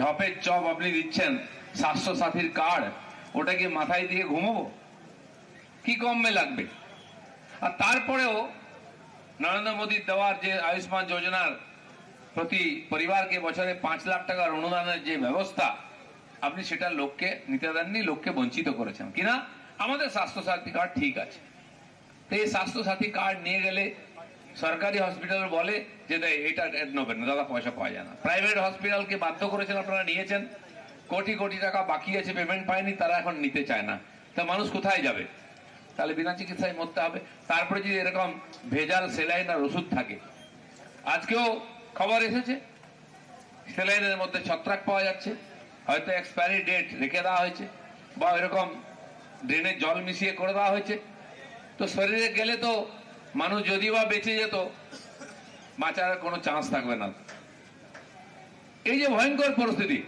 ঢপের chop আপনি দিচ্ছেন স্বাস্থ্য সাথীর কার্ড ওটা কি মাথায় দিয়ে ঘুমবো? কি কমবে লাগবে? আর তারপরেও নরেন্দ্র মোদীর দেওয়ার যে আয়ুষ্মান যোজনার প্রতি পরিবারকে বছরে পাঁচ লাখ টাকার অনুদানের যে ব্যবস্থা, আপনি সেটা লোককে নিতে দেননি, লোককে বঞ্চিত করেছেন। কিনা? আমাদের স্বাস্থ্য সাথী কার্ড ঠিক আছে। তো এই স্বাস্থ্য সাথী কার্ড নিয়ে গেলে সরকারি হসপিটাল বলে যে এটা নেবেন না, দাদা, পয়সা পাওয়া যায় না। প্রাইভেট হসপিটালকে বাধ্য করেছেন আপনারা নিয়েছেন। কোটি কোটি টাকা বাকি আছে পেমেন্ট পায়নি, তারা এখন নিতে চায় না। তা মানুষ কোথায় যাবে? তাহলে বিনা চিকিৎসায় মরতে হবে। তারপরে যদি এরকম ভেজাল সেলাইন আর ওষুধ থাকে। আজকেও খবর এসেছে, সেলাইনের মধ্যে ছত্রাক পাওয়া যাচ্ছে। হয়তো এক্সপায়ারি ডেট রেখে দেওয়া হয়েছে, বা এরকম ড্রেনে জল মিশিয়ে করে দেওয়া হয়েছে। তো শরীরে গেলে তো মানুষ যদি বা বেঁচে যেত বাঁচার কোনো চান্স থাকবে না। এই যে ভয়ঙ্কর পরিস্থিতি